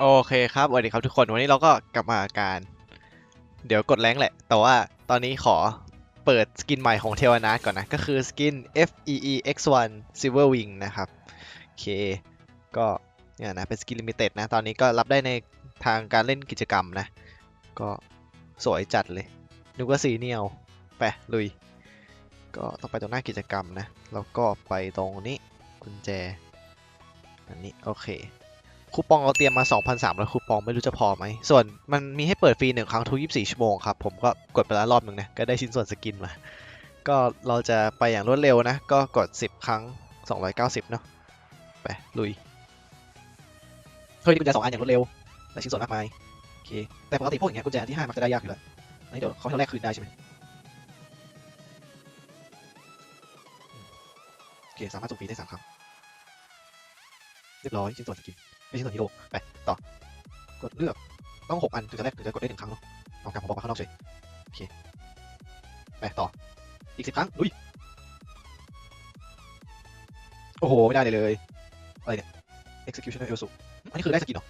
โอเคครับสวัสดีครับทุกคนวันนี้เราก็กลับมาการ เดี๋ยวกดแรงแหละ แต่ว่าตอนนี้ขอเปิดสกินใหม่ของเทวนาทก่อนนะ ก็คือสกิน F E E X 1 Silver Wing นะครับโอเค ก็เนี่ยนะ เป็นสกินลิมิเต็ดนะ ตอนนี้ก็รับได้ในทางการเล่นกิจกรรมนะ ก็สวยจัดเลยนึกว่าสีเนียวไปลุย ก็ต้องไปตรงหน้ากิจกรรมนะ แล้วก็ไปตรงนี้กุญแจ อันนี้ โอเค คูปองเราเตรียมมา 2,300 คูปองไม่รู้จะพอไหม ส่วนมันมีให้เปิดฟรีหนึ่งครั้งทุก 24 ชั่วโมงครับ ผมก็กดไปแล้วรอบหนึ่งนะ ก็ได้ชิ้นส่วนสกินมา ก็เราจะไปอย่างรวดเร็วนะ ก็กด 10 ครั้ง 290 เนาะ ไป ลุย เฮ้ยกุญแจสองอันอย่างรวดเร็วได้ชิ้นส่วนมากมายโอเค แต่ปกติพวกอย่างเงี้ยกุญแจที่ห้ามักจะได้ยากอยู่แล้วนนี้เดี๋ยวเขาให้เราแลกคืนได้ใช่ไหมโอเค สามารถส่งฟรีได้สามครั้ง รียบร้อยชิ้นส่วนสกินไม่ใช่ส่วนฮีโร่ไปต่อกดเลือกต้องหกอันถึงจะแรกถึงจะกดได้หนึ่งครั้งเนาะเอาการผมบอกมาข้างนอกเฉยโอเคไปต่ออีกสิบครั้งลุยโอ้โหไม่ได้เลยเลยอะไรเนี่ย executioner else อันนี้คือได้สกินเหรอ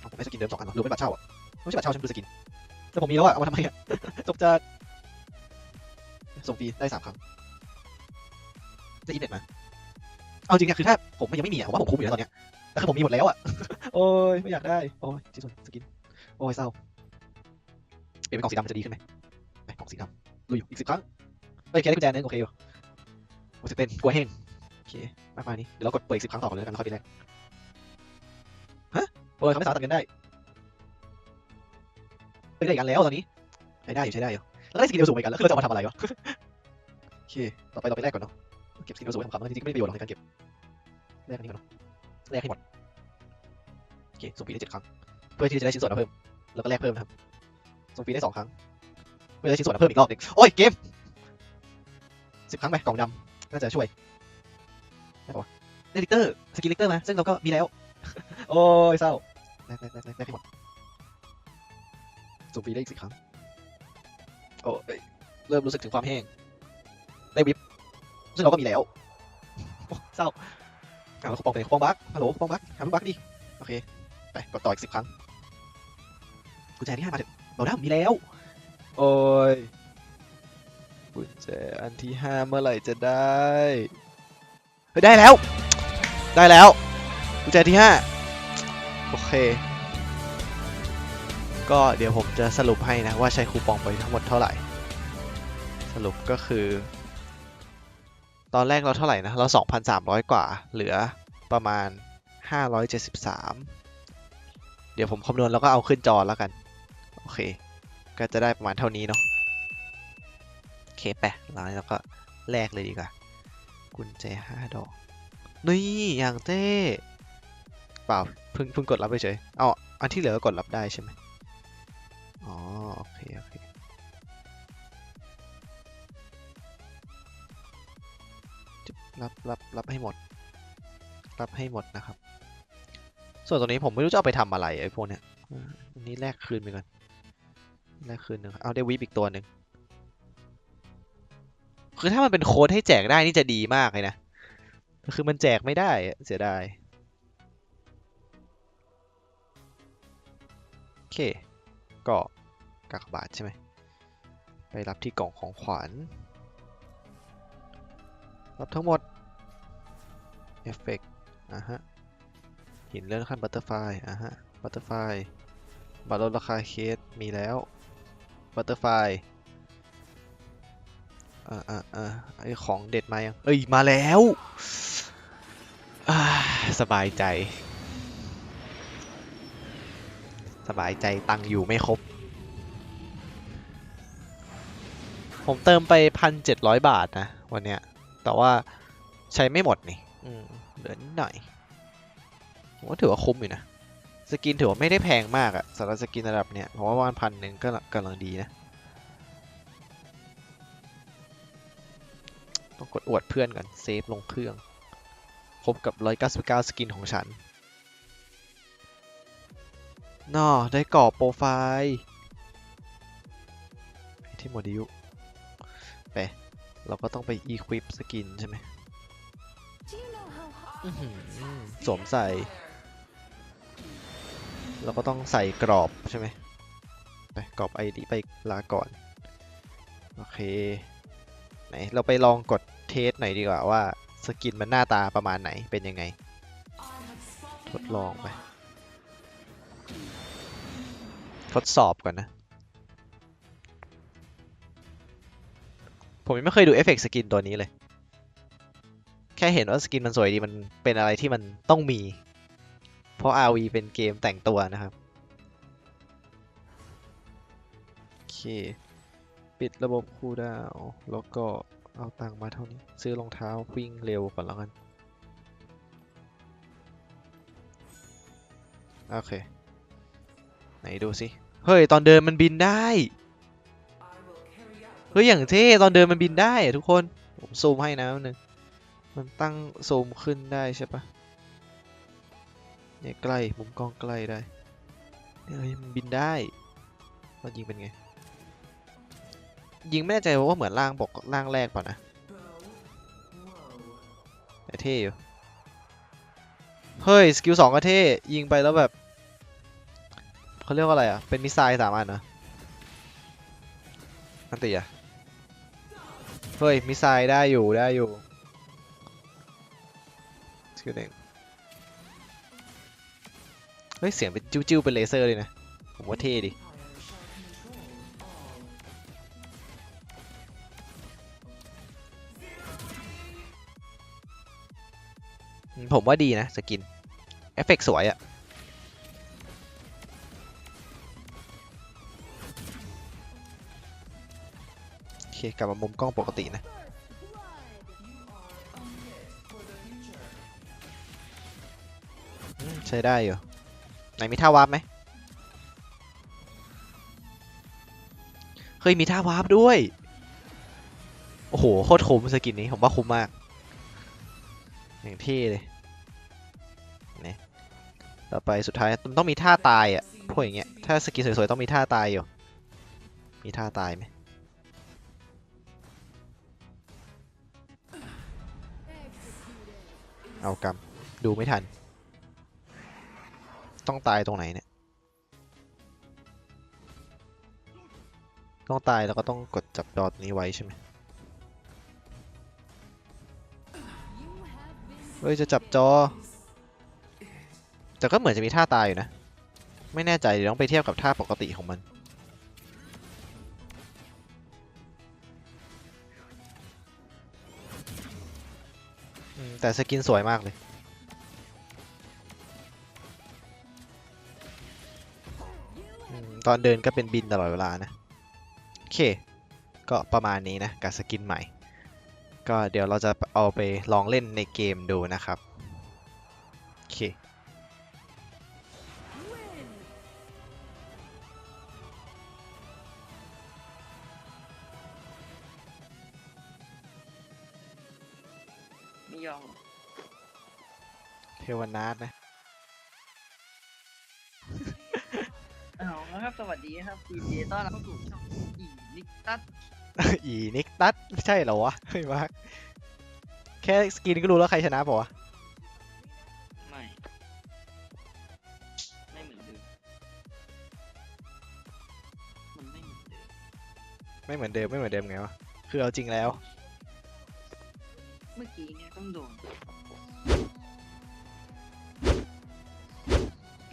ผมได้สกินเดิมสองอันเหรอหรือเป็นบัตรเช่าอะไม่ใช่บัตรเช่าฉันคือสกินแต่ผมมีแล้วอะเอามาทำไมอะจบจะส่งฟรีได้สามครั้งได้อินเน็ตมา เอาจริงเนี่ยคือถ้าผมยังไม่มีอะผมว่าผมคุ้มอยู่แล้วตอนเนี้ยแต่คือผมมีหมดแล้วอะ โอ้ยไม่อยากได้ โอ้ยชิ้นส่วนสกิน โอ้ยเศร้า เปลี่ยนเป็นกล่องสีดำมันจะดีขึ้นไหมไปกล่องสีดำลุยอยู่อีกสิบครั้งเอ้ยแค่ได้กุญแจนึงโอเคอยู่โอ้ยตื่นเต้นกลัวแห้งโอเคมากมายนี้เดี๋ยวเรากดเปิดอีกสิบครั้งต่อกันเลยแล้วกันแล้วค่อยไปแลกฮะโอ้ยเขาไม่สามารถตัดเงินได้เฮ้ยได้อีกอันแล้วตอนนี้ใช้ได้อยู่ใช้ได้อยู่แล้วได้สกินเดียวสูงเหมือนกันแล้วคือเราจะเอามาทำอะไรวะโอเคต่อไปเราไปแลกก่อนเนาะ เก็บสกินเดียวสูงไว้ทำคำๆนะจริงๆไม่มีประโยชน์หรอกในการเก็บแลกอันนี้ก่อนเนาะแลกให้หมดโอเคส่งฟรีได้เจ็ดครั้ง เพื่อที่จะได้ชิ้นส่วนมาเพิ่ม แล้วก็แลกเพิ่มนะครับส่งฟรีได้สองครั้งเพื่อได้ชิ้นส่วนมาเพิ่มอีกรอบหนึ่งโอ้ยเกมสิบครั้งไปกล่องดำน่าจะช่วยได้ปะวได้ลิกเตอร์สกินลิกเตอร์มาซึ่งเราก็มีแล้ว โอ้ยเศร้าแลกแลกแลกแลกแลกให้หมดส่งฟรีได้อีกสิบครั้งโอ้ยเริ่มรู้สึกถึงความแห้งได้วิป ซึ่งเราก็มีแล้วโอ้เศร้าอ่าแล้วคูปองเป็นคูปองบัคฮัลโหลคูปองบัคหาลูกบัคดิโอเคไปกดต่ออีกสิบครั้งกุญแจที่ห้ามาถึงเราได้มีแล้ว โอ้ยกุญแจอันที่ห้าเมื่อไหร่จะได้เฮ้ยได้แล้ว ได้แล้วกุญแจที่ห้าโอเค ก็เดี๋ยวผมจะสรุปให้นะว่าใช้คูปองไปทั้งหมดเท่าไหร่ สรุปก็คือ ตอนแรกเราเท่าไหร่นะ เรา 2,300 กว่า เหลือประมาณ 573 เดี๋ยวผมคำนวณแล้วก็เอาขึ้นจอแล้วกัน โอเค ก็จะได้ประมาณเท่านี้เนาะ โอเคไปแล้วเราก็แลกเลยดีกว่า กุญแจ 5 ดอก นี่อย่างเต้ เปล่าเพิ่งเพิ่งกดรับไปเฉย เอาอันที่เหลือก็กดรับได้ใช่ไหม รับรับรับให้หมด รับให้หมดนะครับ ส่วนตัวนี้ผมไม่รู้จะเอาไปทำอะไรไอ้พวกเนี้ยอันนี้แลกคืนไปก่อนแลกคืนหนึ่งเอาได้วิปอีกตัวหนึ่งคือถ้ามันเป็นโค้ดให้แจกได้นี่จะดีมากเลยนะคือมันแจกไม่ได้เสียดายโอเค ก็กากบาทใช่ไหมไปรับที่กล่องของขวัญ รับทั้งหมดเอฟเฟกต์อะฮะหินเลื่อนขั้นบัตเตอร์ไฟอะฮะบัตเตอร์ไฟบัตรลดราคาเคสมีแล้วบัตเตอร์ไฟอ่าอ่าอ่าไอของเด็ดมายัง เอ้ย มาแล้วสบายใจ สบายใจตังอยู่ไม่ครบ ผมเติมไปพันเจ็ดร้อยบาทนะ วันเนี้ย แต่ว่าใช้ไม่หมดนี่อืมเหลือนิดหน่อยผมว่าถือว่าคุ้มอยู่นะ สกินถือว่าไม่ได้แพงมากอะสำหรับสกินระดับเนี้ยผมว่าประมาณพันหนึ่งก็กำลังดีนะ ต้องกดอวดเพื่อนก่อนเซฟลงเครื่องครบกับ 199 สกินของฉันน่อได้กรอบโปรไฟล์ไปที่โมดิวไป เราก็ต้องไป equip สกินใช่ไหมอื้อหือสวมใส่ เราก็ต้องใส่กรอบใช่ไหมไปกรอบ ID ไปลาก่อน โอเค ไหน เราไปลองกดเทสหน่อยดีกว่าว่าสกินมันหน้าตาประมาณไหนเป็นยังไง ทดลองไป ทดสอบก่อนนะ ผมยังไม่เคยดูเอฟเฟกต์สกินตัวนี้เลย แค่เห็นว่าสกินมันสวยดีมันเป็นอะไรที่มันต้องมี เพราะ RV เป็นเกมแต่งตัวนะครับ โอเค ปิดระบบคูลดาวแล้วก็เอาตังค์มาเท่านี้ ซื้อรองเท้าวิ่งเร็วก่อนแล้วกัน โอเค ไหนดูสิ เฮ้ย ตอนเดินมันบินได้ เฮ้ยอย่างเท่ตอนเดินมันบินได้ทุกคนผมซูมให้นะหนึ่งมันตั้งซูมขึ้นได้ใช่ปะเนี่ยใกล้มุมกล้องใกล้ได้เฮ้ยมันบินได้ตอนยิงเป็นไงยิงไม่แน่ใจว่าเหมือนล่างบอกล่างแรกเปล่านะแต่เท่อยู่เฮ้ยสกิลสองก็เท่ยิงไปแล้วแบบเขาเรียกว่าอะไรอะเป็นมิสไซล์สามอันเหรออันตีอะ เฮ้ยมิไซล์ได้อยู่ได้อยู่สกิลหนึ่งเฮ้ย เสียงเป็นจิ้วๆเป็นเลเซอร์เลยนะ ผมว่าเท่ดิผมว่าดีนะ สกิน เอฟเฟกต์สวยอะ เคกลับมามุมกล้องปกตินะใช้ได้อยู่ ไหนมีท่าวาร์ปไหมเฮ้ยมีท่าวาร์ปด้วย โอ้โห โคตรคุ้มสกินนี้ ผมว่าคุ้มมาก อย่างเท่เลยนี่ต่อไปสุดท้ายมันต้องมีท่าตายอะพวกอย่างเงี้ย ถ้าสกินสวยๆ ต้องมีท่าตายอยู่ มีท่าตายไหม เอากำดูไม่ทัน ต้องตายตรงไหนเนี่ย ต้องตายแล้วก็ต้องกดจับดอทนี้ไว้ใช่ไหมเฮ้ยจะจับจอ แต่ก็เหมือนจะมีท่าตายอยู่นะ ไม่แน่ใจเดี๋ยวต้องไปเทียบกับท่าปกติของมัน แต่สกินสวยมากเลย ตอนเดินก็เป็นบินตลอดเวลานะ โอเค ก็ประมาณนี้นะกับสกินใหม่ ก็เดี๋ยวเราจะเอาไปลองเล่นในเกมดูนะครับ วนาทนะอ้าวแล้วครับ สวัสดีครับยินดีต้อนรับเข้าสู่ช่องอีนิกตัสอีนิกตัสไม่ใช่เหรอวะไม่มากแค่สกินก็รู้แล้วใครชนะเปล่าวะไม่ ไม่เหมือนเดิมมันไม่เหมือนเดิมไม่เหมือนเดิมไม่เหมือนเดิมไงวะคือเอาจริงแล้ว เมื่อกี้เนี่ยต้องโดน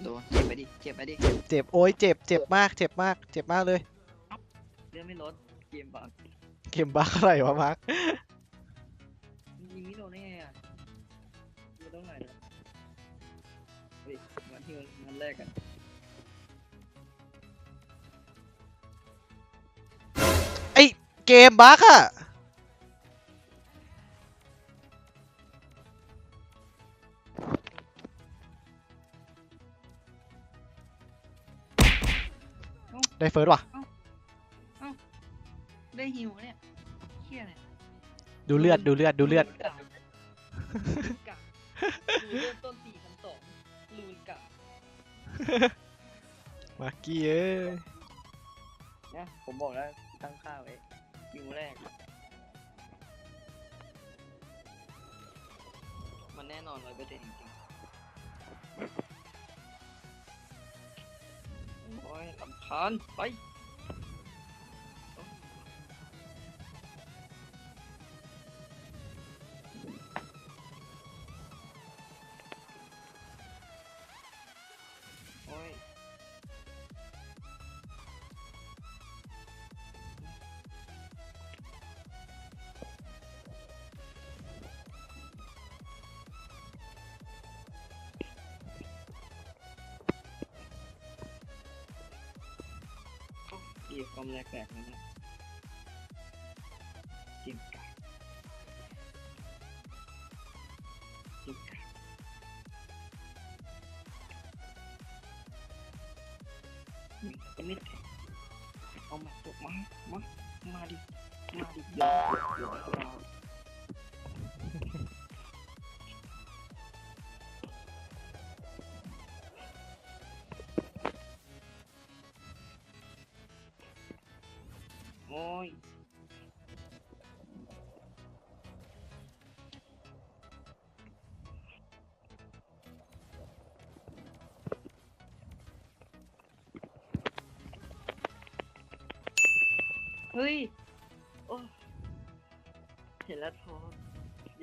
โดน เจ็บไปดิ เจ็บไปดิ เจ็บโอ้ยเจ็บเจ็บมากเจ็บมากเจ็บมากเลยเลือดไม่ลด เกมบักเข็มบ้าอะไรวะมาร์คยิงไม่โดนได้ไงอะไม่ต้องไหนเลยเฮ้ยมาที่มันแรกกันไอเกมบั๊กอะ ได้เฟิร์สว่ะ ได้ฮิวเนี่ยเฮี้ยเนี่ยดูเลือดดูเลือดดูเลือดลูนกะลูนกะดูเลือดต้นสี่พันสองลูนกะมาร์กี้เอ้ยนะผมบอกแล้วตั้งค่าไว้คิวแรก มันแน่นอนร้อยเปอร์เซ็นต์จริงๆ ยล ความแรกแตกนะเนี่ย ยเฮ้ย โอ้เห็นแล้วท้อ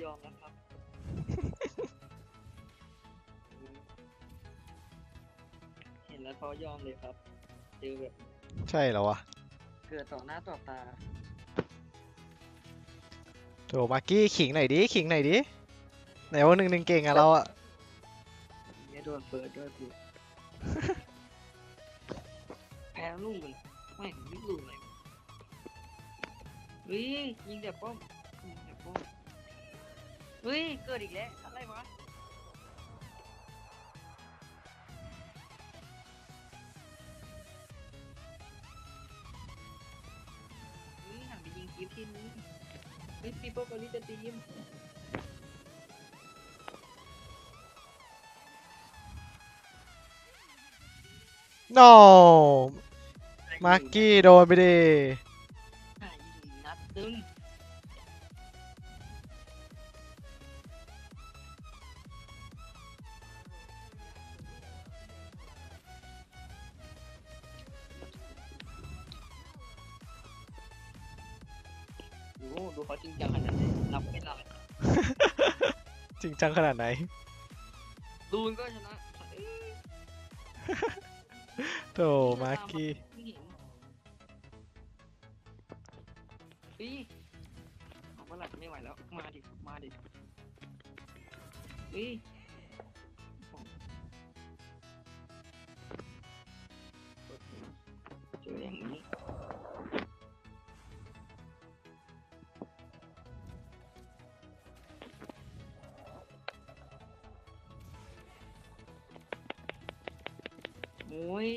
ยอมแล้วครับ เห็นแล้วท้อยอมเลยครับเจอแบบ ใช่เหรอวะ กิดต่อหน้าต่อตาโถมากกี้ขิงหน่อยดิขิงหน่อยดิไหนว่าหนึ่งหนึ่งเก่งอะเราอะเนี่ยโดนเปิดด้วยกูแพ้ลูกเลยไม่ไม่ลูกเลยเฮ้ยยิงแต่ป้อมยิงแต่ป้อมเฮ้ยเกิดอีกแล้วอะไรวะ ยิงคลิปที่นี้เฮ้ยปีโป้กอลิจะตีมโนมากกี้โดนไปดิ ดูดูเขาจริงจังขนาดไหนนับไม่ได้จริงจังขนาดไหนดูนก็ชนะเอ้ยโถมากกี้ไม่เห็นปีเอาเมื่อไหร่ไม่ไหวแล้ว มาดิ มาดิปี โอ้ย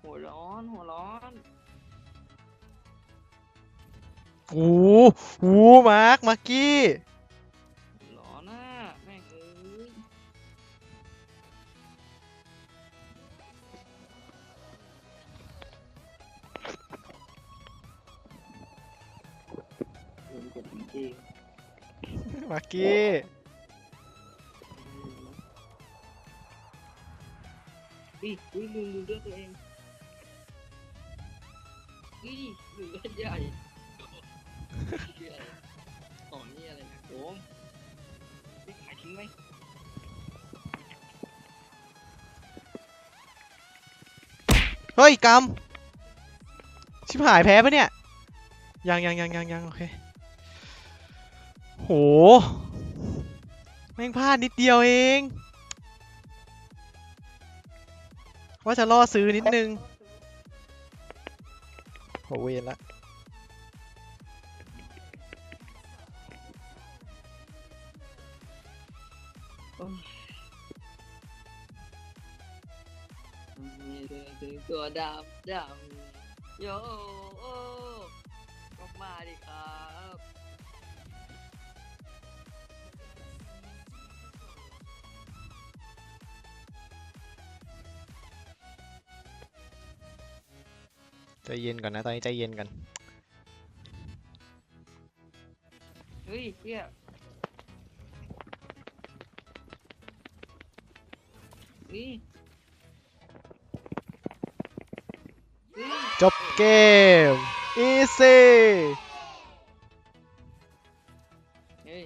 หัวร้อนหัวร้อนโอ้โหมาร์คมากกี้ร้อนอะแม่งเอ้ยโดนกดจริงมากกี้ อุ้ยอุ้ยลืมลืมเลือดตัวเองอุ้ยลืมเลือดใหญ่ชื่ออะไรต่อนี่อะไรนะโอ้มไม่ขายทิ้งไหมเฮ้ยกำชิบหายแพ้ปะเนี่ย ยังยังยังยังยังโอเค โห แม่งพลาดนิดเดียวเอง ว่าจะล่อซื้อนิดนึงโหเวนละมีเธอถึงตัวดำดำโยโอ้ก็มาดิครับ ใจเย็นก่อนนะ ตอนนี้ใจเย็นกันเฮ้ยเฮียนี่จบเกม easy เฮ้ย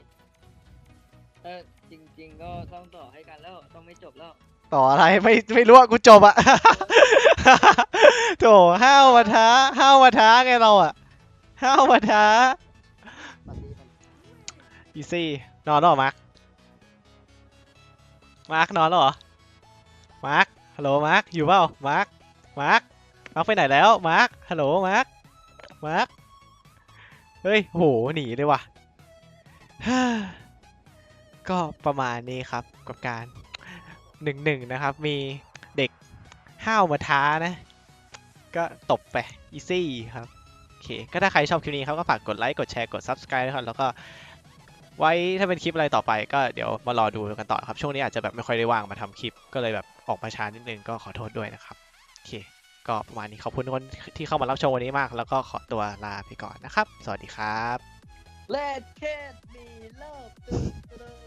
เออจริง ๆ ก็ต้องต่อให้กันแล้ว ต้องไม่จบแล้ว ต่ออะไรไม่ไม่รู้อะกูจบอะ โถห้าวมาท้าห้าวมาท้าไงเราอะห้าวมาท้าปัดดีมันอนหรอมาร์คมาร์คนอนหรอมาร์คฮัลโหลมาร์คอยู่เปล่ามาร์คมาร์คมาร์คไปไหนแล้วมาร์คฮัลโหลมาร์คมาร์คเฮ้ยโหหนีเลยว่ะก็ประมาณนี้ครับกับการหนึ่งหนึ่งนะครับมี ห้าวมาท้านะ ก็ตบไปอีซี่ครับโอเคก็ถ้าใครชอบคลิปนี้ครับก็ฝากกดไลค์กดแชร์กด subscribe นะครับแล้วก็ไว้ถ้าเป็นคลิปอะไรต่อไปก็เดี๋ยวมารอดูกันต่อครับ ช่วงนี้อาจจะแบบไม่ค่อยได้ว่างมาทำคลิป ก็เลยแบบออกมาช้านิดนึงก็ขอโทษด้วยนะครับโอเค ก็ประมาณนี้ขอบคุณทุกคนที่เข้ามารับชมวันนี้มาก แล้วก็ขอตัวลาไปก่อนนะครับ สวัสดีครับ Let cat be love